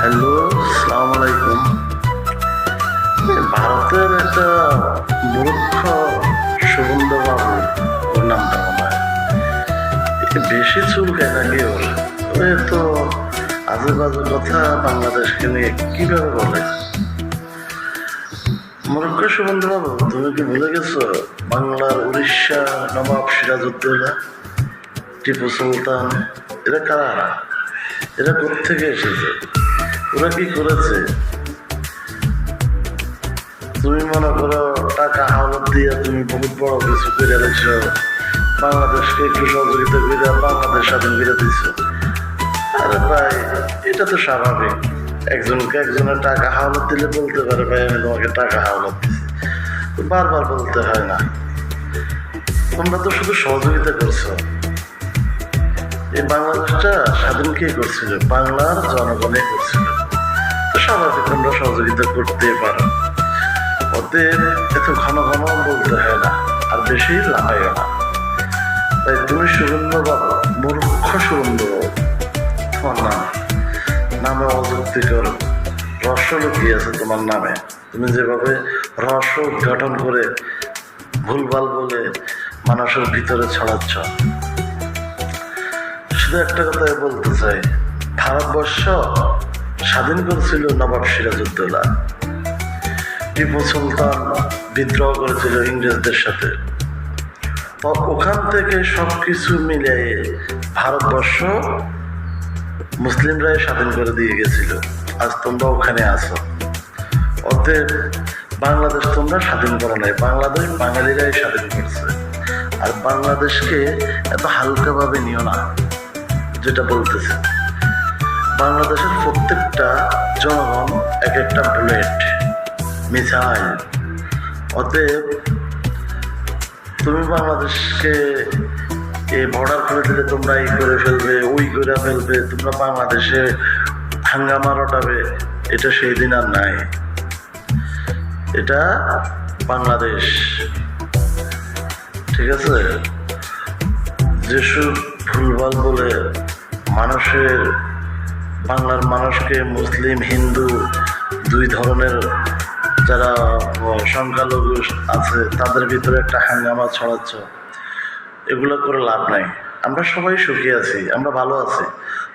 Hello সালাম আলাইকুম। ভারতের একটা মূর্খ সুগন্ধ বাবু ওর নামটা মনে হয়। বেশি চুলকায় নাকি ওর? তো আজে বাজে কথা বাংলাদেশকে নিয়ে কীভাবে বলে? মূর্খ সুগন্ধ বাবু তুমি কি ভুলে গেছো? বাংলার উড়িষ্যা, নবাব সিরাজউদ্দৌলা, টিপু সুলতান, এরা কারা? এরা কোথেকে এসেছে? ওরা কি করেছে? তুমি মনে করো টাকা হাওলাত দিয়ে তুমি বহুত বড় কিছু করে দেখছ বাংলাদেশকে একটু সহযোগিতা করে বাংলাদেশ স্বাধীন করে দিচ্ছ আরে ভাই, এটা তো স্বাভাবিক। একজনকে একজনের টাকা হাওলাত দিলে বলতে পারে, ভাই, আমি তোমাকে টাকা হাওলাত দিচ্ছি বারবার বলতে হয় না। তোমরা তো শুধু সহযোগিতা করছ। এই বাংলাদেশটা স্বাধীন কে করছিল? বাংলার জনগণে করছিল। স্বাভাবিক, তোমরা সহযোগিতা করতে পারো। ওদের এত ঘন ঘন বলতে হয় না, আর বেশি লাফাইও না। তাই তুমি সুগন্ধ বাবা, মূর্খ সুগন্ধ তোমার নাম, নামে অযুক্তিকর রহস্য লুকিয়ে আছে তোমার নামে। তুমি যেভাবে রহস্য উদ্ঘাটন করে ভুলভাল বলে মানুষের ভিতরে ছড়াচ্ছ। শুধু একটা কথাই বলতে চাই, ভারতবর্ষ স্বাধীন করেছিল নবাব সিরাজউদ্দৌলা। টিপু সুলতান বিদ্রোহ করেছিল ইংরেজদের সাথে। ওখান থেকে সব কিছু মিলিয়ে ভারতবর্ষ মুসলিমরাই স্বাধীন করে দিয়ে গেছিল। আজ তোমরা ওখানে আছো। অতএব বাংলাদেশ তোমরা স্বাধীন করো নাই। বাংলাদেশ বাঙালিরাই স্বাধীন করছে। আর বাংলাদেশকে এত হালকাভাবে নিও না, যেটা বলতেছে। বাংলাদেশের প্রত্যেকটা জনগণ এক একটা বুলেট, মিসাইল। অতএব তুমি বাংলাদেশকে এই বর্ডার করে দিলে তোমরা এই করে ফেলবে, ওই করে ফেলবে, তোমরা বাংলাদেশে হাঙ্গামা রটাবে, এটা সেই দিন আর নাই। এটা বাংলাদেশ। ঠিক আছে? যেসব ভুলভাল বলে মানুষের বাংলার মানুষকে মুসলিম, হিন্দু, দুই ধরনের যারা সংখ্যালঘু আছে, তাদের ভিতরে একটা হাঙ্গামা ছড়াচ্ছ। এগুলো করে লাভ নাই। আমরা সবাই সুখী আছি, আমরা ভালো আছি।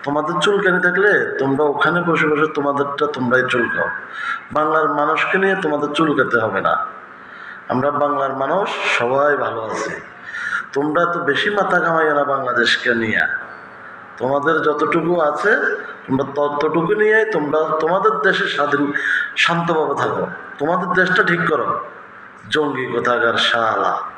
তোমাদের চুল চুলকানি থাকলে তোমরা ওখানে বসে বসে তোমাদেরটা তোমরাই চুলকাও। বাংলার মানুষকে নিয়ে তোমাদের চুলকাতে হবে না। আমরা বাংলার মানুষ, সবাই ভালো আছি। তোমরা তো বেশি মাথা কামাইও না বাংলাদেশকে নিয়ে। তোমাদের যতটুকু আছে তোমরা ততটুকু নিয়ে তোমরা তোমাদের দেশে স্বাধীন, শান্তভাবে থাকো। তোমাদের দেশটা ঠিক করো। জঙ্গি কোথাকার শালা।